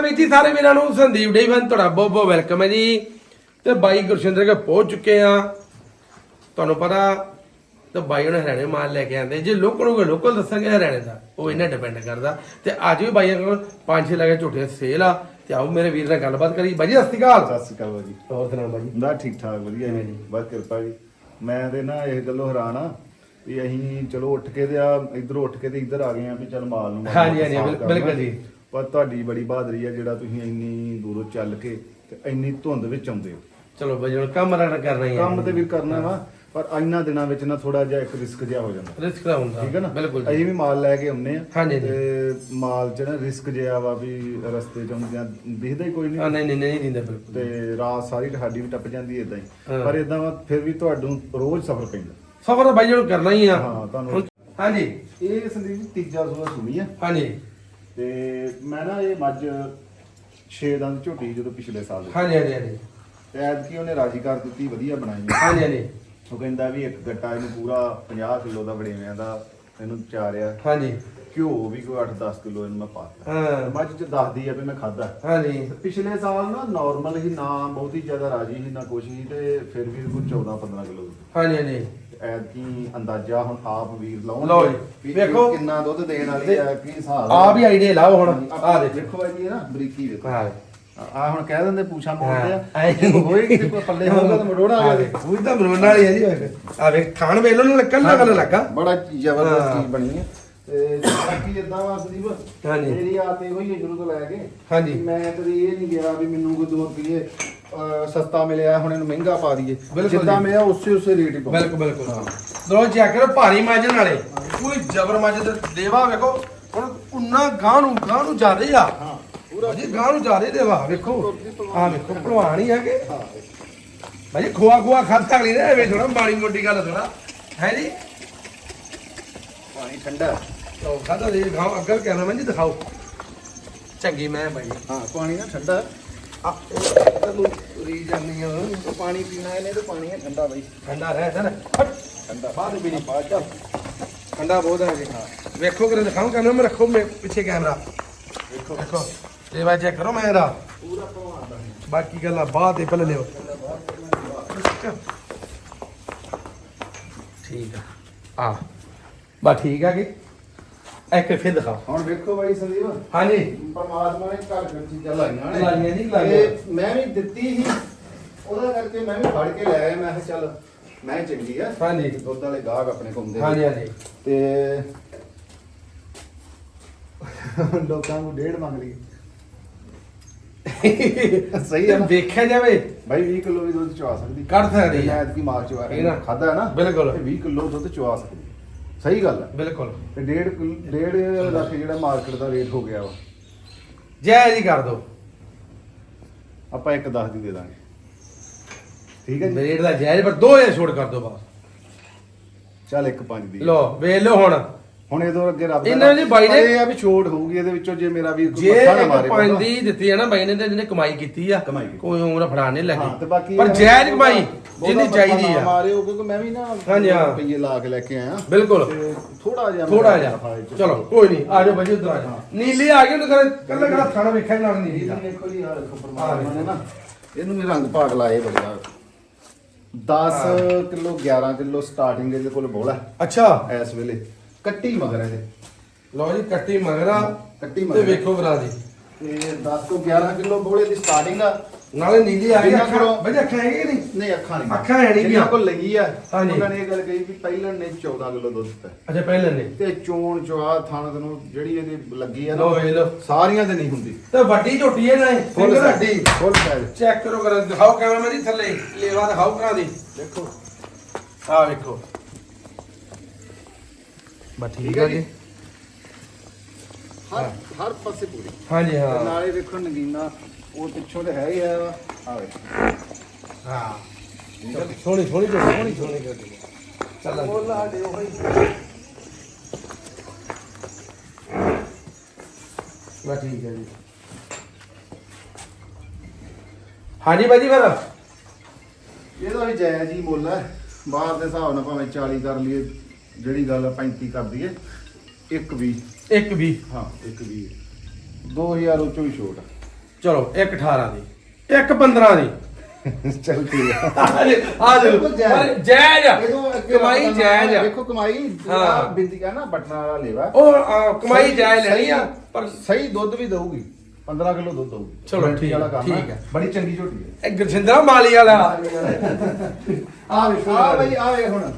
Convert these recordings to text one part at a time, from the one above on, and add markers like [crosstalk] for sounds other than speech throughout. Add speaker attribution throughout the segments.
Speaker 1: ਨਮਸਕਾਰ ਵੀਰ ਜੀ ਸਾਰੇ ਵੀਰਾਂ ਨੂੰ ਸੰਦੀਪ ਡੇਵਨ ਤੁਹਾਡਾ ਬਹੁਤ ਬਹੁਤ ਵੈਲਕਮ ਹੈ ਜੀ। ਤੇ ਬਾਈ ਗੁਰਸ਼ਿੰਦਰ ਕੇ ਪਹੁੰਚ ਚੁੱਕੇ ਆ। ਤੁਹਾਨੂੰ ਪਤਾ ਤੇ ਬਾਈ ਉਹਨੇ ਹਰਿਆਣੇ ਮਾਲ ਲੈ ਕੇ ਆਂਦੇ ਜੇ ਲੋਕਲ ਹੋਵੇ ਲੋਕਲ ਦੱਸਾਂਗੇ ਹਰਿਆਣੇ ਦਾ। ਉਹ ਇਹਨਾਂ ਡਿਪੈਂਡ ਕਰਦਾ। ਤੇ ਅੱਜ ਵੀ ਬਾਈਆਂ ਕੋਲ ਪੰਜ ਛੇ ਲੱਗੇ ਝੋਟੀਆਂ ਸੇਲ ਆ। ਤੇ ਆਓ ਮੇਰੇ ਵੀਰ ਨਾਲ ਗੱਲਬਾਤ ਕਰੀ ਬਾਈ ਜੀ ਸਤਿ ਸ਼੍ਰੀ ਅਕਾਲ।
Speaker 2: ਸਤਿ ਸ਼੍ਰੀ ਅਕਾਲ ਬਾਜੀ
Speaker 1: ਹੋਰ ਸੁਣਾਓ ਬਾਈ ਜੀ?
Speaker 2: ਦਾ ਠੀਕ ਠਾਕ ਵਧੀਆ ਜੀ। ਬਸ ਕਿਰਪਾ ਜੀ। ਮੈਂ ਤੇ ਨਾ ਇਹ ਗੱਲੋਂ ਹੈਰਾਨ ਆ ਵੀ ਅਸੀਂ ਚਲੋ ਉੱਠ ਕੇ ਤੇ ਆ ਇਧਰੋਂ ਉੱਠ ਕੇ ਤੇ ਇੱਧਰ ਆ ਗਏ ਆ ਵੀ ਚੱਲ ਮਾਲ ਨੂੰ
Speaker 1: ਹਾਂਜੀ, ਹਾਂਜੀ। ਬਿਲਕੁਲ ਜੀ।
Speaker 2: ਪਰ ਤੁਹਾਡੀ ਬੜੀ ਬਹਾਦਰੀ ਆ ਜਿਹੜਾ ਤੁਸੀਂ ਇੰਨੀ ਦੂਰੋਂ ਚੱਲ ਕੇ ਤੇ ਇੰਨੀ ਧੁੰਦ ਵਿੱਚ ਆਉਂਦੇ ਹੋ।
Speaker 1: ਚਲੋ ਬਾਈ ਹੁਣ ਕੰਮ ਰਣ ਕਰਨਾ ਹੀ ਹੈ
Speaker 2: ਕੰਮ ਤੇ ਵੀ ਕਰਨਾ ਵਾ ਪਰ ਇੰਨਾ ਦਿਨਾਂ ਵਿੱਚ ਨਾ ਥੋੜਾ ਜਿਹਾ ਇੱਕ ਰਿਸਕ ਜਿਹਾ ਹੋ ਜਾਂਦਾ।
Speaker 1: ਰਿਸਕ ਦਾ ਹੁੰਦਾ।
Speaker 2: ਠੀਕ ਹੈ ਨਾ?
Speaker 1: ਬਿਲਕੁਲ
Speaker 2: ਅਸੀਂ ਵੀ ਮਾਲ ਲੈ ਕੇ ਆਉਂਦੇ ਆ।
Speaker 1: ਹਾਂਜੀ।
Speaker 2: ਤੇ ਮਾਲ ਚ ਨਾ ਰਿਸਕ ਜਿਹਾ ਵਾ ਵੀ ਰਸਤੇ ਚ ਆਉਂਦਿਆਂ ਦਿਖਦਾ ਹੀ ਕੋਈ ਨਹੀਂ।
Speaker 1: ਹਾਂ ਨਹੀਂ ਨਹੀਂ ਨਹੀਂ ਦਿੰਦੇ ਬਿਲਕੁਲ।
Speaker 2: ਤੇ ਰਾਤ ਸਾਰੀ ਸਾਡੀ ਵੀ ਟੱਪ ਜਾਂਦੀ ਇਦਾਂ ਹੀ।
Speaker 1: ਹਾਂ।
Speaker 2: ਪਰ ਇਦਾਂ ਵਾ ਫਿਰ ਵੀ ਤੁਹਾਨੂੰ ਰੋਜ਼ ਸਫ਼ਰ ਪੈਂਦਾ।
Speaker 1: ਸਫਰ ਤਾਂ ਬਾਈ ਜੀ ਕਰਨਾ ਹੀ ਆ।
Speaker 2: ਹਾਂ ਤੁਹਾਨੂੰ
Speaker 1: ਹਾਂਜੀ।
Speaker 2: ਇਹ ਸੰਦੀਪ ਤੀਜਾ ਸੂਆ ਸੁਣੀ ਆ।
Speaker 1: ਹਾਂਜੀ।
Speaker 2: ਤੇ ਮੈਂ ਨਾ ਇਹ ਮੱਝ 6 ਦੰਦ ਝੋਟੀ ਜਦੋਂ ਪਿਛਲੇ ਸਾਲ ਦੇ।
Speaker 1: ਹਾਂਜੀ ਹਾਂਜੀ ਹਾਂਜੀ।
Speaker 2: ਤੇ ਐਤਕੀ ਉਹਨੇ ਰਾਜੀ ਕਰ ਦਿੱਤੀ ਵਧੀਆ ਬਣਾਈ।
Speaker 1: ਹਾਂਜੀ ਹਾਂਜੀ।
Speaker 2: ਉਹ ਕਹਿੰਦਾ ਵੀ ਇੱਕ ਗੱਟਾ ਇਹਨੂੰ ਪੂਰਾ 50 ਕਿਲੋ ਦਾ ਬੜੇਵਿਆਂ ਦਾ ਇਹਨੂੰ ਚਾਰਿਆ।
Speaker 1: ਹਾਂਜੀ।
Speaker 2: ਘਿਓ ਵੀ ਕੋਈ 8-10 ਕਿਲੋ ਇਹਨੂੰ ਮੈਂ ਪਾਤਾ।
Speaker 1: ਹਾਂ।
Speaker 2: ਮੱਝ ਚ ਦੱਸਦੀ ਆ ਵੀ ਮੈਂ ਖਾਦਾ
Speaker 1: ਹਾਂਜੀ।
Speaker 2: ਪਿਛਲੇ ਸਾਲ ਨਾ ਨਾਰਮਲ ਹੀ ਨਾ ਬਹੁਤੀ ਜ਼ਿਆਦਾ ਰਾਜੀ ਸੀ ਨਾ ਕੁਛ ਤੇ ਫਿਰ ਵੀ ਕੋਈ 14-15 ਕਿਲੋ।
Speaker 1: ਹਾਂਜੀ ਹਾਂਜੀ।
Speaker 2: ਐਤਕੀ ਅੰਦਾਜ਼ਾ ਹੁਣ ਆਪ ਵੀਰ
Speaker 1: ਲਓ ਜੀ,
Speaker 2: ਵੀ
Speaker 1: ਵੇਖੋ।
Speaker 2: ਕਿੰਨਾ ਦੁੱਧ ਦੇਣ ਵਾਲੀ ਆ ਕੀ ਹਿਸਾਬ
Speaker 1: ਆ ਵੀ ਆਈਡੀਆ ਲਾਓ ਹੁਣ ਆ ਦੇ
Speaker 2: ਦੇਖੋ ਜੀ ਇਹ ਨਾ ਬਰੀਕੀ ਦੇਖੋ
Speaker 1: ਹਾਂ
Speaker 2: ਆ ਹੁਣ ਕਹਿ ਦਿੰਦੇ ਪੂਛਾਂ ਮੋੜਦੇ ਆ
Speaker 1: ਹਾਂ।
Speaker 2: ਜੇ ਹੋਏਗੀ ਤੇ ਕੋਈ ਪੱਲੇ ਹੋਊਗਾ ਤਾਂ ਮਰੋੜਾ ਆ ਜਾਵੇ
Speaker 1: ਉਹ ਤਾਂ ਮਰਵਣ ਵਾਲੀ ਹੈ ਜੀ ਆ ਵੇਖ ਖਾਣ ਵੇਲੇ ਨੂੰ ਕੱਲਾ ਕੱਲਾ ਲੱਗਾ
Speaker 2: ਬੜਾ ਜ਼ਬਰਦਸਤ
Speaker 1: ਹਾਂ।
Speaker 2: ਚੀਜ਼ ਬਣੀ ਹੈ ਤੇ ਬਾਕੀ ਇਦਾਂ ਵਾ ਸੰਦੀਪ
Speaker 1: ਹਾਂਜੀ।
Speaker 2: ਮੇਰੀ ਆਦਤ ਇਹੋ ਹੀ ਹੈ ਸ਼ੁਰੂ ਤੋਂ ਲੈ ਕੇ
Speaker 1: ਹਾਂਜੀ।
Speaker 2: ਮੈਂ ਕਦੀ ਇਹ ਨਹੀਂ ਗਿਆ ਵੀ ਮੈਨੂੰ ਕੋਈ 2 ਰੁਪਏ ਸਸਤਾ ਮਿਲਿਆ ਹੁਣ ਇਹਨੂੰ ਮਹਿੰਗਾ ਪਾ ਦਈਏ। ਜਿੱਦਾਂ। ਮਿਲਿਆ ਉਸੇ ਉਸੇ ਰੇਟ ਹੀ ਪਾਓ
Speaker 1: ਬਿਲਕੁਲ ਬਿਲਕੁਲ। ਦੋਨੋਂ ਚੈੱਕ ਕਰੋ ਭਾਰੀ ਮਾਜਨ ਵਾਲੇ। ਕੋਈ ਜ਼ਬਰ ਮਾਜਨ ਦੇਵਾ ਵੇਖੋ। ਹੁਣ ਉਨਾ ਗਾਂ ਨੂੰ ਗਾਂ ਨੂੰ ਜ਼ਿਆਦੇ ਆ।
Speaker 2: ਹਾਂ
Speaker 1: ਪੂਰਾ ਜੀ ਗਾਂ ਨੂੰ ਜ਼ਿਆਦੇ ਦੇਵਾ ਵੇਖੋ। ਆ ਵੇਖੋ ਭਲਵਾਨ ਹੀ ਹੈਗੇ। ਭਾਈ ਖੋਆ ਖੋਆ ਖਾਧਾ ਅਗਲੀ ਨੇ ਐਵੇਂ ਥੋੜਾ ਮਾੜੀ ਮੋਟੀ ਗੱਲ ਥੋੜਾ ਹੈ ਜੀ?
Speaker 2: ਪਾਣੀ ਠੰਡਾ।
Speaker 1: ਲਓ ਖਾਧਾ ਦੇ ਗਾਂ ਅੱਗੇ ਕੈਮਰਾਮੈਨ ਜੀ ਦਿਖਾਓ। ਚੰਗੀ ਮੈਂ ਭਾਈ।
Speaker 2: ਹਾਂ ਪਾਣੀ ਨਾ ਠੰਡਾ।
Speaker 1: ਤੈਨੂੰ ਰੀ ਜਾਂਦੀ ਆ।
Speaker 2: ਉਹ ਪਾਣੀ ਪੀਣਾ ਇਹਨੇ ਤੇ ਪਾਣੀ ਹੈ ਠੰਡਾ ਬਾਈ।
Speaker 1: ਠੰਡਾ ਰਹਿ ਸਰ
Speaker 2: ਠੰਡਾ।
Speaker 1: ਬਾਅਦ ਵੀ ਨਹੀਂ
Speaker 2: ਬਾਅਦ ਚ।
Speaker 1: ਠੰਡਾ ਬਹੁਤ ਹੈ। ਜੀ ਵੇਖੋ ਕਰ ਦਿਖਾਓ ਕੈਮਰਾ ਮੈਂ ਰੱਖੋ ਮੈਂ ਪਿੱਛੇ ਕੈਮਰਾ।
Speaker 2: ਵੇਖੋ।
Speaker 1: ਦੇਖੋ। ਇਹ ਵਾ ਚੈੱਕ ਕਰੋ ਮੈਂ ਇਹਦਾ।
Speaker 2: ਪੂਰਾ
Speaker 1: ਬਾਕੀ ਗੱਲਾਂ ਬਾਅਦ ਦੇ ਪਹਿਲੇ ਲਿਓ। ਠੀਕ ਆ। ਆ। ਬਾ ਠੀਕ ਆ ਕਿ? ਇੱਕ ਫਿਰ ਦਿਖਾਓ।
Speaker 2: ਹੁਣ ਵੇਖੋ ਬਾਈ ਸੰਦੀਪ।
Speaker 1: ਹਾਂਜੀ।
Speaker 2: ਪਰਮਾਤਮਾ ਨੇ ਘਰ ਘਰ ਚੀਜ਼ਾਂ ਲਾਈਆਂ ਨੇ।
Speaker 1: ਲਾਈਆਂ ਜੀ, ਲਾਈਆਂ।
Speaker 2: ਤੇ ਮੈਂ ਵੀ ਦਿੱਤੀ ਸੀ। ਉਹਦਾ ਕਰਕੇ ਮੈਂ ਵੀ ਫੜ ਕੇ ਲੈ ਆਇਆ। ਮੈਂ ਕਿਹਾ ਚੱਲ ਮੈਂ ਹੀ ਚੰਗੀ ਆ।
Speaker 1: ਹਾਂਜੀ।
Speaker 2: ਦੁੱਧ ਵਾਲੇ ਗਾਹਕ ਆਪਣੇ ਘੁੰਮਦੇ
Speaker 1: ਹਾਂਜੀ ਹਾਂਜੀ।
Speaker 2: ਤੇ ਲੋਕਾਂ ਨੂੰ ਡੇਢ ਮੰਗ ਲਈ ਸਹੀ ਹੈ ਨਾ?
Speaker 1: ਵੇਖਿਆ ਜਾਵੇ।
Speaker 2: ਬਾਈ 20 ਕਿਲੋ ਵੀ ਦੁੱਧ ਚਵਾ ਸਕਦੀ।
Speaker 1: ਕੱਢ ਸਕਦੀ
Speaker 2: ਮੈਂ
Speaker 1: ਹੈ।
Speaker 2: ਐਤਕੀ ਮਾਰ ਚਵਾ
Speaker 1: ਇਹ ਨਾ।
Speaker 2: ਖਾਦਾ ਹੈ ਨਾ।
Speaker 1: ਬਿਲਕੁਲ।
Speaker 2: ਤੇ 20 ਕਿਲੋ ਦੁੱਧ ਚਵਾ ਸਕਦੀ। ਸਹੀ ਗੱਲ ਹੈ।
Speaker 1: ਬਿਲਕੁਲ।
Speaker 2: ਤੇ ਡੇਢ ਕਿੱਲ- ਡੇਢ ਲੱਖ ਜਿਹੜਾ ਮਾਰਕੀਟ ਦਾ ਰੇਟ ਹੋ ਗਿਆ ਵਾ।
Speaker 1: ਜੈ ਜੀ ਕਰ ਦੋ।
Speaker 2: ਆਪਾਂ ਇੱਕ 10 ਦੀ ਦੇ ਦਾਂਗੇ। ਠੀਕ ਹੈ ਜੀ?
Speaker 1: ਰੇਟ ਦਾ ਜਾਇਜ਼ ਪਰ 2000 ਛੋੜ ਕਰ ਦੋ ਬਸ।
Speaker 2: ਚੱਲ ਇੱਕ 5 ਦੀ।
Speaker 1: ਲੋ ਵੇਖ ਲਓ ਹੁਣ।
Speaker 2: ਹੁਣ ਇਹਦੋਂ ਅੱਗੇ ਰੱਬ ਦਾ
Speaker 1: ਇਹਨਾਂ ਦੀ ਬਾਈ ਨੇ-
Speaker 2: ਪਰ ਇਹ ਆ ਵੀ ਛੋਟ ਹੋਊਗੀ ਇਹਦੇ ਵਿੱਚੋਂ ਜੇ ਮੇਰਾ ਵੀ ਕੋਈ ਮੱਥਾ ਨਾ
Speaker 1: ਇੱਕ
Speaker 2: ਮਾਰੇ
Speaker 1: ਪੰਜ। ਦੀ ਦਿੱਤੀ ਹੈ ਨਾ ਬਾਈ ਨੇ ਤੇ ਜਿਹਨੇ ਕਮਾਈ ਕੀਤੀ ਆ।
Speaker 2: ਕਮਾਈ ਕੀਤੀ।
Speaker 1: ਕੋਈ ਉਮਰ ਫੜਾਣੇ
Speaker 2: ਹਾਂ ਤੇ
Speaker 1: ਲੱਗੀ
Speaker 2: ਬਾਕੀ
Speaker 1: ਪਰ
Speaker 2: ਇਹ
Speaker 1: ਜਾਇਜ਼ ਕਮਾਈ
Speaker 2: ਬਹੁਤਾ
Speaker 1: ਜਿੰਨੀ
Speaker 2: ਮੱਥਾ
Speaker 1: ਚਾਹੀਦੀ
Speaker 2: ਨਾ
Speaker 1: ਆ।
Speaker 2: ਮਾਰੇ ਉਹ ਕਿਉਂਕਿ ਮੈਂ ਵੀ ਨਾ
Speaker 1: ਹਾਂਜੀ, ਹਾਂ।
Speaker 2: ਰੁਪਈਏ ਲਾ ਕੇ ਲੈ ਕੇ ਆਇਆ।
Speaker 1: ਬਿਲਕੁਲ।
Speaker 2: ਥੋੜਾ ਜਿਹਾ
Speaker 1: ਥੋੜਾ
Speaker 2: ਮੇਰਾ
Speaker 1: ਜਿਹਾ।
Speaker 2: 'ਚ।
Speaker 1: ਚਲੋ ਕੋਈ ਨਹੀਂ ਆ ਜਾਓ ਉਧਰ ਆ ਜਾਓ। ਨੀਲੀ ਆ ਗਈ ਉਹਨੇ ਕੱਲਾ ਕੱਲਾ ਖਾਣਾ ਵੇਖਿਆ ਨਾਲ ਨੀਲੀ ਦਾ
Speaker 2: ਦੇਖੋ ਜੀ ਆ ਦੇਖੋ ਪਰਮਾਤਮਾ ਨੇ ਨਾ ਇਹਨੂੰ ਵੀ ਰੰਗ ਭਾਗ ਲਾਏ ਬੜਿਆ 10 ਕਿਲੋ 11 ਕਿਲੋ ਸਟਾਰਟਿੰਗ ਇਹਦੇ ਕੋਲ ਬੋਲਾ
Speaker 1: ਅੱਛਾ।
Speaker 2: ਇਸ ਵੇਲੇ। ਕੱਟੀ ਮਗਰ ਇਹਦੇ।
Speaker 1: ਲਓ ਜੀ ਕੱਟੀ ਮਗਰਾ
Speaker 2: ਕੱਟੀ
Speaker 1: ਤੇ
Speaker 2: ਮਗਰ
Speaker 1: ਵੇਖੋ ਬਰਾ ਦੀ
Speaker 2: ਤੇ 10 ਤੋਂ 11 ਕਿਲੋ ਬੋਲੇ ਦੀ ਸਟਾਰਟਿੰਗ ਆ।
Speaker 1: ਨਾਲੇ ਨੀਲੀ ਆ ਗਈ
Speaker 2: ਜਿੰਨਾ
Speaker 1: ਅੱਖਾਂ। ਬਾਜੀ ਅੱਖਾਂ ਹੈਗੀ ਨਹੀਂ?
Speaker 2: ਨਹੀਂ ਅੱਖਾਂ ਨਹੀਂ।
Speaker 1: ਅੱਖਾਂ ਹੈ ਨੀ
Speaker 2: ਜਿਨ੍ਹਾਂ
Speaker 1: ਗੀਆਂ।
Speaker 2: ਕੋਲ ਲਈ ਆ।
Speaker 1: ਹਾਂਜੀ।
Speaker 2: ਉਹਨਾਂ ਨੇ ਇਹ ਗੱਲ ਕਹੀ ਵੀ ਪਹਿਲਣ ਨੇ 14 ਕਿਲੋ ਦੁੱਧ ਦਿੱਤਾ।
Speaker 1: ਅੱਛਾ ਪਹਿਲੇ ਨੇ।
Speaker 2: ਤੇ ਚੋਣ ਚਵਾ ਥਣ ਨੂੰ ਜਿਹੜੀ ਇਹਦੀ ਲੱਗੀ ਆ
Speaker 1: ਲਓ ਵੇਖ ਲਓ।
Speaker 2: ਸਾਰੀਆਂ ਤੇ ਨਹੀਂ ਹੁੰਦੀ।
Speaker 1: ਤੇ ਵੱਡੀ ਝੋਟੀ ਹੈ ਨਾ ਇਹ।
Speaker 2: ਫੁੱਲ
Speaker 1: ਸਿੰਗਲ ਹੱਡੀ
Speaker 2: ਫੁੱਲ ਸਾਈਜ਼
Speaker 1: ਚੈੱਕ ਕਰੋ ਕਰ ਦਿਖਾਓ ਕੈਮਰਾ ਮੇਰੀ ਥੱਲੇ। ਲੇਵਾ ਦਿਖਾਓ ਕਰਾ ਦੀ।
Speaker 2: ਦੇਖੋ।
Speaker 1: ਆ ਵੇਖੋ। ਬਸ ਠੀਕ ਆ ਜੀ।
Speaker 2: ਹਰ ਹਰ ਪਾਸੇ ਪੂਰੀ।
Speaker 1: ਹਾਂਜੀ
Speaker 2: ਤੇ
Speaker 1: ਹਾਂ
Speaker 2: ਨਾਲੇ ਵੇਖੋ ਨਗੀਨਾ ਉਹ ਪਿੱਛੋਂ ਤੇ ਹੈ ਹੀ ਆ ਆ ਵੇ
Speaker 1: ਹਾਂ ਸੋਹਣੀ ਸੋਹਣੀ ਝੋਟੀ ਸੋਹਣੀ ਸੋਹਣੀ ਝੋਟੀ ਚੱਲ
Speaker 2: ਉਹ ਲਾ ਦੇ ਉਹ ਹੀ
Speaker 1: ਬਸ ਠੀਕ ਹੈ ਜੀ। ਹਾਂਜੀ ਬਾਜੀ ਫਿਰ।
Speaker 2: ਇਹਦਾ ਵੀ ਜਾਇਜ਼ ਹੀ ਮੁੱਲ ਹੈ। ਬਾਹਰ ਦੇ ਹਿਸਾਬ ਨਾਲ ਭਾਵੇਂ 40 ਕਰ ਲਈਏ। ਜਿਹੜੀ ਗੱਲ 35 ਕਰ ਦਈਏ ਇੱਕ ਵੀ।
Speaker 1: ਇੱਕ ਵੀ।
Speaker 2: ਹਾਂ ਇੱਕ ਵੀ 2000 ਉਹ ਚੋਂ ਹੀ ਛੋਟ ਆ।
Speaker 1: ਚਲੋ ਇੱਕ 18 ਦੀ ਇੱਕ 15 ਦੀ। [laughs]
Speaker 2: ਚੱਲ ਠੀਕ ਆ।
Speaker 1: ਆ ਦੇ
Speaker 2: ਬਿਲਕੁਲ ਜਾਇਜ਼।
Speaker 1: ਜਾਇਜ਼ ਆ।
Speaker 2: ਇਹਦੋਂ ਅੱਗੇ
Speaker 1: ਕਮਾਈ
Speaker 2: ਆਪਾਂ
Speaker 1: ਜਾਇਜ਼ ਆ।
Speaker 2: ਦੇਖੋ ਕਮਾਈ
Speaker 1: ਹਾਂ।
Speaker 2: ਬਿੰਦੀ ਆ ਨਾ ਬਟਨਾ ਵਾਲਾ ਲੇਵਾ।
Speaker 1: ਉਹ ਆ, ਕਮਾਈ ਜਾਇਜ਼ ਲੈਣੀ ਆ
Speaker 2: ਸਹੀ-
Speaker 1: ਪਰ
Speaker 2: ਸਹੀ ਦੁੱਧ ਵੀ ਦਊਗੀ। 15 ਕਿਲੋ ਦੁੱਧ ਦਊਗੀ।
Speaker 1: ਚਲੋ, ਠੀਕ-
Speaker 2: ਵਾਲਾ ਕੰਮ
Speaker 1: ਠੀਕ ਹੈ।
Speaker 2: ਬੜੀ ਚੰਗੀ ਝੋਟੀ ਹੈ
Speaker 1: ਇਹ ਗੁਰਸਿੰਦਰਾ ਮਾਲੀ ਵਾਲਾ।
Speaker 2: ਆ ਵੇਖੋ। ਆ ਬਈ ਆ ਵੇ ਹੁਣ।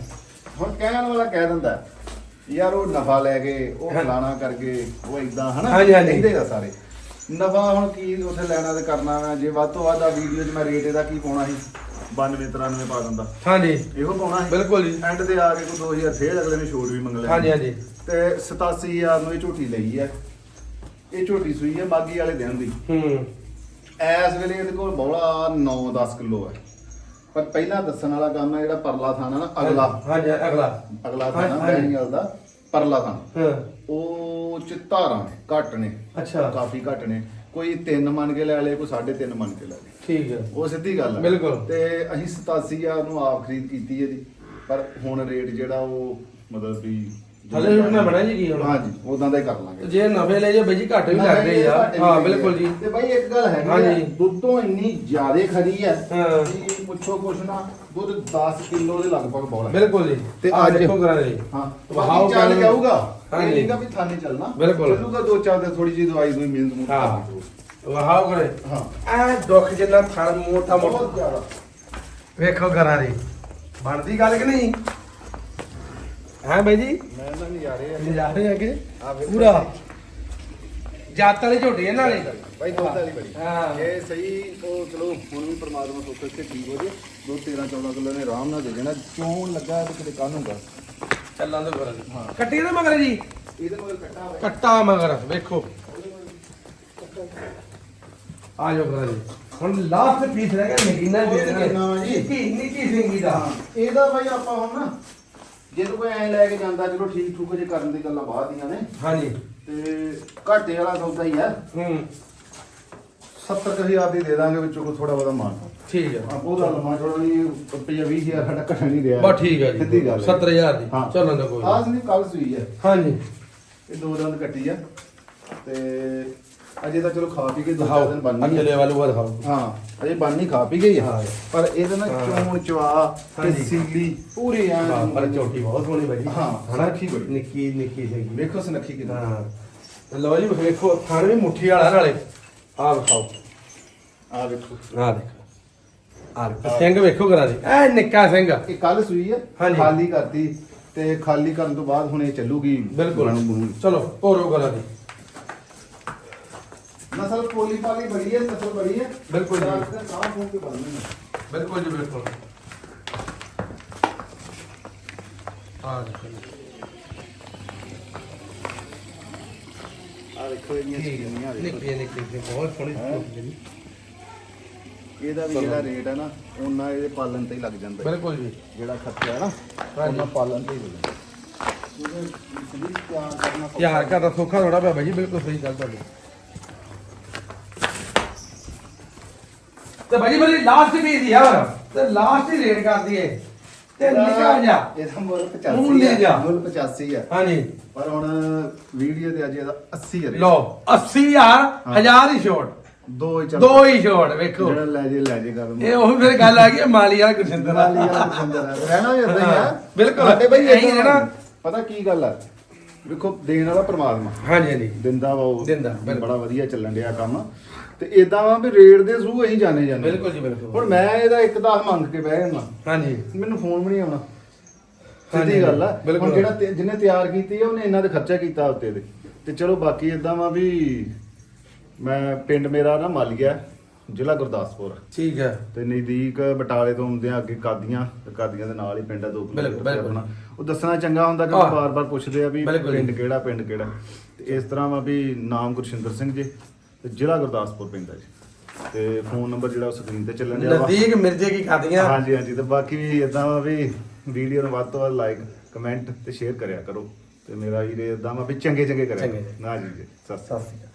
Speaker 2: ਹੁਣ ਕਹਿਣ ਵਾਲਾ ਕਹਿ ਦਿੰਦਾ ਯਾਰ ਉਹ ਨਫਾ ਲੈ ਕੇ ਉਹ। ਫਲਾਣਾ ਕਰਕੇ ਉਹ ਇਦਾਂ ਹਨਾ
Speaker 1: ਹਾਂਜੀ, ਹਾਂਜੀ।
Speaker 2: ਕਹਿੰਦੇ ਆ ਸਾਰੇ। ਨਫਾ ਹੁਣ ਕੀ ਉੱਥੇ ਲੈਣਾ ਤੇ ਕਰਨਾ ਵਾ? ਜੇ ਵੱਧ ਤੋਂ ਵੱਧ ਆ ਵੀਡੀਓ 'ਚ ਮੈਂ ਰੇਟ ਇਹਦਾ ਕੀ ਪਾਉਣਾ ਸੀ? 92 93 ਪਾ ਦਿੰਦਾ।
Speaker 1: ਹਾਂਜੀ।
Speaker 2: ਇਹੋ ਪਾਉਣਾ ਸੀ?
Speaker 1: ਬਿਲਕੁਲ ਜੀ।
Speaker 2: ਐਂਡ ਤੇ ਆ ਕੇ ਕੋਈ 2000 ਫੇਰ ਅਗਲੇ ਨੇ ਛੋਟ ਵੀ ਮੰਗ ਲਿਆ
Speaker 1: ਹਾਂਜੀ ਹਾਂਜੀ।
Speaker 2: ਤੇ 87000 ਨੂੰ ਇਹ ਝੋਟੀ ਲਈ ਹੈ ਇਹ ਝੋਟੀ ਸੂਈ ਹੈ ਬਾਗੀ ਵਾਲੇ ਦਿਨ ਦੀ।
Speaker 1: ਹੂੰ।
Speaker 2: ਐਸ ਵੇਲੇ ਇਹਦੇ ਕੋਲ ਬੌਲਾ 9-10 ਕਿਲੋ ਹੈ ਪਰ ਪਹਿਲਾਂ ਦੱਸਣ ਵਾਲਾ ਕੰਮ ਹੈ ਜਿਹੜਾ ਪਰਲਾ ਥਾਣਾ ਨਾ ਅਗਲਾ।
Speaker 1: ਹਾਂਜੀ ਅਗਲਾ।
Speaker 2: ਅਗਲਾ
Speaker 1: ਹਾਂ-
Speaker 2: ਥਾਣਾ
Speaker 1: ਹਾਂਜੀ।
Speaker 2: ਬੈਣੀਵਾਲ ਦਾ ਪਰਲਾ ਥਾਣਾ।
Speaker 1: ਹਾਂ।
Speaker 2: ਉਹ ਚ ਧਾਰਾਂ ਘੱਟ ਨੇ।
Speaker 1: ਅੱਛਾ।
Speaker 2: ਕਾਫੀ ਘੱਟ ਨੇ। ਕੋਈ 3 ਮੰਨ ਕੇ ਲੈ ਲੇ ਕੋਈ 3.5 ਮੰਨ ਕੇ ਲੈ
Speaker 1: ਠੀਕ ਹੈ।
Speaker 2: ਉਹ ਸਿੱਧੀ ਗੱਲ ਹੈ।
Speaker 1: ਬਿਲਕੁਲ।
Speaker 2: ਤੇ ਅਸੀਂ 87000 ਨੂੰ ਆਪ ਖਰੀਦ ਕੀਤੀ ਇਹਦੀ ਪਰ ਹੁਣ ਰੇਟ ਜਿਹੜਾ ਉਹ ਮਤਲਬ ਵੀ
Speaker 1: ਹਲੇ ਰੁਕਣਾ ਬਣਾ ਜੀ ਕੀ ਹੁਣ?
Speaker 2: ਹਾਂਜੀ ਉਦਾਂ ਦਾ ਹੀ ਕਰ ਲਾਂਗੇ।
Speaker 1: ਜੇ ਨਵੇਂ ਲੈ ਜੇ ਬਈ ਜੀ ਘੱਟ ਵੀ ਲੱਗਦੇ ਆ ਹਾਂ ਬਿਲਕੁਲ ਜੀ।
Speaker 2: ਤੇ ਬਾਈ ਇੱਕ ਗੱਲ ਹੈ
Speaker 1: ਹਾਂਜੀ।
Speaker 2: ਦੁੱਧੋਂ ਇੰਨੀ ਜ਼ਿਆਦੇ ਖਰੀ ਹੈ
Speaker 1: ਹਾਂ।
Speaker 2: ਕਿ ਪੁੱਛੋ ਕੁਛ ਨਾ ਦੁੱਧ 10 ਕਿਲੋ ਦੇ ਲਗਭਗ ਬੋਲ ਹੈ।
Speaker 1: ਬਿਲਕੁਲ ਜੀ।
Speaker 2: ਤੇ
Speaker 1: ਆਹ
Speaker 2: ਅੱਜ-
Speaker 1: ਦੇਖੋ ਕਰਾਂ ਜੀ
Speaker 2: ਹਾਂ।
Speaker 1: ਵਹਾਓ
Speaker 2: ਚੱਲ
Speaker 1: ਕਰਨ-
Speaker 2: ਜਾਊਗਾ। ਇਹ
Speaker 1: ਹਾਂਜੀ।
Speaker 2: ਨਹੀਂਗਾ ਵੀ ਥਾਨੇ ਚੱਲਣਾ।
Speaker 1: ਬਿਲਕੁਲ।
Speaker 2: ਚੱਲੂਗਾ ਦੋ ਚਾਰ ਦਿਨ ਥੋੜੀ ਜਿਹੀ ਦਵਾਈ ਦੂਈ ਮਿਹਨਤ ਮੁੱਕ
Speaker 1: ਹਾਂ। ਵਹਾਓ ਕਰੇ
Speaker 2: ਹਾਂ।
Speaker 1: ਆ ਦੁੱਖ ਜਿੰਨਾ ਥਣ ਮੋਟਾ
Speaker 2: ਬਹੁਤ
Speaker 1: ਮੋਟਾ
Speaker 2: ਜ਼ਿਆਦਾ।
Speaker 1: ਵੇਖੋ ਕਰਾਂ ਜੀ ਬਣਦੀ ਗੱਲ ਕਿ ਨਹੀਂ? ਹੈ ਬਾਈ ਜੀ?
Speaker 2: ਮੈਂ ਤਾਂ ਨਹੀਂ ਜਾ ਰਿਹਾ
Speaker 1: ਨਜ਼ਾਰੇ ਆ
Speaker 2: ਆ ਵੇਖੋ
Speaker 1: ਪੂਰਾ। ਜਾਤ ਵਾਲੀ ਝੋਟੀ ਇਹਨਾਂ ਨੇ
Speaker 2: ਬਾਈ ਦੁੱਧ ਵਾਲੀ ਬੜੀ।
Speaker 1: ਹਾਂ।
Speaker 2: ਇਹ ਸਹੀ ਉਹ ਚਲੋ ਹੁਣ ਵੀ ਪਰਮਾਤਮਾ ਸੁੱਖ ਤੇ ਠੀਕ ਹੋ ਜੇ। ਦੋ 13 14 ਕਿਲੋ ਨੇ ਆਰਾਮ ਨਾਲ ਦੇ ਦੇਣਾ। ਚੋਣ ਲੱਗਾ ਤੇ ਕਿਤੇ ਕੱਲ ਹੁੰਦਾ
Speaker 1: ਚੱਲਾਂ ਦੇ ਕਰਾਂ
Speaker 2: ਹਾਂ।
Speaker 1: ਕੱਟੀ ਨਾ ਮਗਰ ਜੀ?
Speaker 2: ਇਹਦੇ ਮਗਰ ਕੱਟਾ ਹੋਇਆ
Speaker 1: ਕੱਟਾ ਮਗਰ ਵੇਖੋ। ਆ ਜਾਓ ਕਰਾਂ ਜੀ। ਹੁਣ ਲਾਸਟ ਪੀਸ ਰਹਿ ਗਿਆ ਨਗੀਨਾ ਦੇ
Speaker 2: ਨਗੀਨਾ ਵਾ ਜੀ।
Speaker 1: ਨਿੱਕੀ ਨਿੱਕੀ ਸਿੰਗੀ ਦਾ।
Speaker 2: ਇਹਦਾ ਬਾਈ ਆਪਾਂ ਹੁਣ ਨਾ ਜੇ ਕੋਈ ਐ ਲੈ ਕੇ ਜਾਂਦਾ ਚਲੋ ਠੀਕ ਠੂਕ ਜੇ ਕਰਨ ਦੀ ਗੱਲਾਂ ਬਾਅਦ ਦੀਆਂ ਨੇ।
Speaker 1: ਹਾਂਜੀ।
Speaker 2: ਤੇ ਘਾਟੇ ਵਾਲਾ ਸੌਦਾ ਹੀ ਹੈ।
Speaker 1: ਹੂੰ
Speaker 2: 70000 ਦੀ ਦੇ ਦਾਂਗੇ ਵਿੱਚੋਂ ਕੋਈ ਥੋੜਾ ਬਹੁਤਾ ਮਾਨ
Speaker 1: ਠੀਕ ਹੈ
Speaker 2: ਉਹਦਾ ਲੰਮਾ ਥੋੜਾ ਨਹੀਂ ਰੁਪਈਆ 20000 ਸਾਡਾ ਘਟ ਨਹੀਂ ਰਿਹਾ।
Speaker 1: ਬਸ ਠੀਕ ਹੈ ਜੀ।
Speaker 2: ਸਿੱਧੀ ਗੱਲ ਹੈ
Speaker 1: 70000 ਦੀ।
Speaker 2: ਹਾਂ।
Speaker 1: ਚੱਲਣ ਦਾ ਕੋਈ
Speaker 2: ਆਸ ਨਹੀਂ ਕੱਲ ਸੂਈ ਹੈ
Speaker 1: ਹਾਂਜੀ।
Speaker 2: ਇਹ ਦੋ ਦੰਦ ਕੱਟੀ ਆ। ਤੇ ਅਜੇ ਤਾਂ ਚਲੋ ਖਾ ਪੀ ਕੇ ਦੋ ਚਾਰ ਦਿਨ ਬਣਨੀ
Speaker 1: ਅੰਜਲੇ
Speaker 2: ਹੈ
Speaker 1: ਵਾਲੂ ਵਾ ਦਿਖਾਓ।
Speaker 2: ਹਾਂ ਅਜੇ ਬਣਨੀ ਖਾ ਪੀ ਗਈ
Speaker 1: ਹਾਂ।
Speaker 2: ਆ ਪਰ ਇਹਦੇ ਨਾਲ। ਚੋਣ ਚਵਾ ਤੇ। ਸੀਲੀ ਪੂਰੀ ਆ
Speaker 1: ਪਰ ਝੋਟੀ ਬਹੁਤ ਸੋਹਣੀ ਬੜੀ
Speaker 2: ਹਾਂ,
Speaker 1: ਹਨਾ?
Speaker 2: ਸੁਨੱਖੀ ਬੜੀ।
Speaker 1: ਨਿੱਕੀ ਨਿੱਕੀ ਸੀ
Speaker 2: ਵੇਖੋ ਸੁਨੱਖੀ ਕਿਦਾਂ।
Speaker 1: ਹਾਂ। ਲਓ ਜੀ ਵੇਖੋ ਥਣ ਵੀ ਮੁੱਠੀ ਵਾਲਾ ਨਾਲੇ। ਆਹ ਵਿਖਾਓ।
Speaker 2: ਆ ਵੇਖੋ।
Speaker 1: ਆਹ ਦੇਖੋ। ਆਹ ਦੇਖੋ। ਸਿੰਘ ਵੇਖੋ ਕਰਾਂ ਜੀ ਐ ਨਿੱਕਾ ਸਿੰਘ।
Speaker 2: ਇਹ ਕੱਲ ਸੂਈ ਹੈ। ਖਾਲੀ ਕਰਤੀ ਤੇ ਖਾਲੀ ਕਰਨ ਤੋਂ ਬਾਅਦ ਹੁਣ ਇਹ ਚੱਲੂਗੀ।
Speaker 1: ਬਿਲਕੁਲ।
Speaker 2: ਬਣੂ ਬਣੂ।
Speaker 1: ਚਲੋ ਤੋਰੋ ਕਰਾਂ ਜੀ
Speaker 2: ਨਸਲ ਪੋਲੀ ਪਾਲੀ ਬੜੀ ਹੈ ਨਸਲ ਬੜੀ ਹੈ
Speaker 1: ਬਿਲਕੁਲ ਜੀ।
Speaker 2: ਸਾਹ ਫੋਨ ਕੇ ਬਣਨੀ ਹੈ
Speaker 1: ਬਿਲਕੁਲ ਜੀ ਬਿਲਕੁਲ ਆਹ ਦੇਖੋ ਜੀ।
Speaker 2: ਆ ਦੇਖੋ ਇਹਦੀਆਂ ਸਕੀਨੀਆਂ ਦੇਖੋ
Speaker 1: ਨਿੱਕੀ ਨਿੱਕੀ ਜਿਹੀ ਬਹੁਤ ਸੋਹਣੀ? ਝੋਟੀ ਜੀ
Speaker 2: ਇਹਦਾ ਵੀ ਜਿਹੜਾ ਰੇਟ ਹੈ ਨਾ ਉਹਨਾਂ ਇਹਦੇ ਪਾਲਣ ਤੇ ਹੀ ਲੱਗ ਜਾਂਦਾ ਹੈ।
Speaker 1: ਬਿਲਕੁਲ ਜੀ
Speaker 2: ਜਿਹੜਾ ਖਰਚਾ ਹੈ ਨਾ
Speaker 1: ਹਾਂਜੀ।
Speaker 2: ਉਹਨਾਂ ਪਾਲਣ ਤੇ ਹੀ ਲੱਗਦਾ ਉਹਦੇ ਸਰੀਰ ਤਿਆਰ ਕਰਨਾ ਸੌਖਾ
Speaker 1: ਯਾਰ ਕਰਦਾ ਸੌਖਾ ਥੋੜਾ ਪਿਆ ਬਾਈ ਜੀ ਬਿਲਕੁਲ ਸਹੀ ਗੱਲ ਤੁਹਾਡੀ ਤੇ ਬਾਈ ਜੀ ਮੇਰੀ ਲਾਸਟ ਵੀ ਦੀ ਯਾਰ ਤੇ ਲਾਸਟ ਹੀ ਰੇਟ ਕਰਦੀ ਏ ਤੇ ਨਿਕਾ ਜਾ।
Speaker 2: ਇਹਦਾ ਮੁੱਲ
Speaker 1: ਮੁੱਲ
Speaker 2: 85
Speaker 1: ਜਾ।
Speaker 2: ਹੈ ਮੁੱਲ 85 ਹੈ
Speaker 1: ਹਾਂਜੀ।
Speaker 2: ਪਰ ਹੁਣ ਵੀਡੀਓ ਤੇ ਅੱਜ ਇਹਦਾ 80 ਹੈ।
Speaker 1: ਲਓ 80000 ਹਜ਼ਾਰ ਹੀ ਛੋਟ।
Speaker 2: ਦੋ ਹੀ ਚੱਲ
Speaker 1: ਦੋ ਹੀ ਛੋਟ ਵੇਖੋ।
Speaker 2: ਜਿਹੜਾ ਲੈ ਜੇ ਲੈ ਜੇ ਕਰ
Speaker 1: ਇਹ ਉਹ ਫਿਰ ਗੱਲ ਆ ਗਈ ਮਾਲੀ ਵਾਲਾ ਗੁਰਸਿੰਦਰ
Speaker 2: ਦਲਾਲੀ ਵਾਲਾ ਪਸੰਦ ਹੈ ਰਹਿਣਾ ਵੀ ਇਦਾਂ ਹੀ
Speaker 1: ਹਾਂ,
Speaker 2: ਹੈ
Speaker 1: ਬਿਲਕੁਲ।
Speaker 2: ਸਾਡੇ ਬਈ
Speaker 1: ਇਹੀ
Speaker 2: ਏਦਾਂ
Speaker 1: ਰਹਿਣਾ।
Speaker 2: ਪਤਾ ਕੀ ਗੱਲ ਹੈ ਵੇਖੋ ਦੇਣ ਵਾਲਾ ਪ੍ਰਮਾਤਮਾ।
Speaker 1: ਹਾਂਜੀ ਹਾਂਜੀ।
Speaker 2: ਦਿੰਦਾ ਵਾ ਉਹ।
Speaker 1: ਦਿੰਦਾ, ਬਿਲਕੁਲ।
Speaker 2: ਬੜਾ ਵਧੀਆ ਚੱਲਣ ਡਿਆ ਕੰਮ। ਤੇ ਇਦਾਂ ਵਾ ਵੀ ਰੇਟ ਦੇ ਥਰੂ ਅਸੀਂ ਜਾਣੇ ਜਾਂਦੇ
Speaker 1: ਬਿਲਕੁਲ ਜੀ ਬਿਲਕੁਲ।
Speaker 2: ਹੁਣ ਮੈਂ ਇਹਦਾ ਇੱਕ ਦਸ ਮੰਗ ਕੇ ਬਹਿ ਜਾਣਾ
Speaker 1: ਹਾਂਜੀ।
Speaker 2: ਮੈਨੂੰ ਫੋਨ ਵੀ ਨਹੀਂ ਆਉਣਾ। ਸਿੱਧੀ ਗੱਲ ਆ।
Speaker 1: ਬਿਲਕੁਲ।
Speaker 2: ਹੁਣ ਜਿਹੜਾ ਤੇ- ਜਿਹਨੇ ਤਿਆਰ ਕੀਤੀ ਆ ਉਹਨੇ ਇਹਨਾਂ ਦੇ ਖਰਚਾ ਕੀਤਾ ਉੱਤੇ ਦੇ। ਤੇ ਚਲੋ ਬਾਕੀ ਇਦਾਂ ਵਾ ਵੀ ਮੈਂ ਪਿੰਡ ਮੇਰਾ ਨਾ ਮਾਲੀਆ ਜ਼ਿਲ੍ਹਾ ਗੁਰਦਾਸਪੁਰ।
Speaker 1: ਠੀਕ ਹੈ।
Speaker 2: ਤੇ ਨਜ਼ਦੀਕ ਬਟਾਲੇ ਤੋਂ ਆਉਂਦੇ ਆ ਅੱਗੇ ਕਾਦੀਆਂ ਤੇ ਕਾਦੀਆਂ ਦੇ ਨਾਲ ਹੀ ਪਿੰਡ ਆ ਦੋ
Speaker 1: ਬਿਲਕੁਲ,
Speaker 2: ਤੇ
Speaker 1: ਬਿਲਕੁਲ।
Speaker 2: ਉਹ ਦੱਸਣਾ ਚੰਗਾ ਹੁੰਦਾ ਕਿ। ਬਾਰ-ਬਾਰ ਪੁੱਛਦੇ ਆ ਵੀ
Speaker 1: ਬਿਲਕੁਲ।
Speaker 2: ਪਿੰਡ ਕਿਹੜਾ ਪਿੰਡ ਕਿਹੜਾ। ਤੇ ਇਸ ਤਰ੍ਹਾਂ ਵਾ ਵੀ ਨਾਮ ਗੁਰਸ਼ਿੰਦਰ ਸਿੰਘ ਜੀ। ਤੇ ਜ਼ਿਲ੍ਹਾ ਗੁਰਦਾਸਪੁਰ ਪੈਂਦਾ ਜੀ। ਤੇ ਫੋਨ ਨੰਬਰ ਜਿਹੜਾ ਉਹ ਸਕਰੀਨ ਤੇ ਚੱਲਣ ਡਿਆ ਵਾ।
Speaker 1: ਨਜ਼ਦੀਕ ਮਿਰਜੇ ਕੀ ਖਾਦੀਆਂ
Speaker 2: ਹਾਂਜੀ ਹਾਂਜੀ ਤੇ ਬਾਕੀ ਵੀ ਇਦਾਂ ਵਾ ਵੀ ਵੀਡੀਓ ਨੂੰ ਵੱਧ ਤੋਂ ਵੱਧ ਲਾਈਕ ਕਮੈਂਟ ਤੇ ਸ਼ੇਅਰ ਕਰਿਆ ਕਰੋ। ਤੇ ਮੇਰਾ ਵੀਰੇ ਇਦਾਂ ਵਾ ਵੀ ਚੰਗੇ ਚੰਗੇ ਕਰਿਆ। ਕਰੋ। ਨਾ ਜੀ ਜੀ ਸਤਿ ਸ਼੍ਰੀ ਅਕਾਲ।
Speaker 1: ਸਤਿ ਸ਼੍ਰੀ ਅਕਾਲ।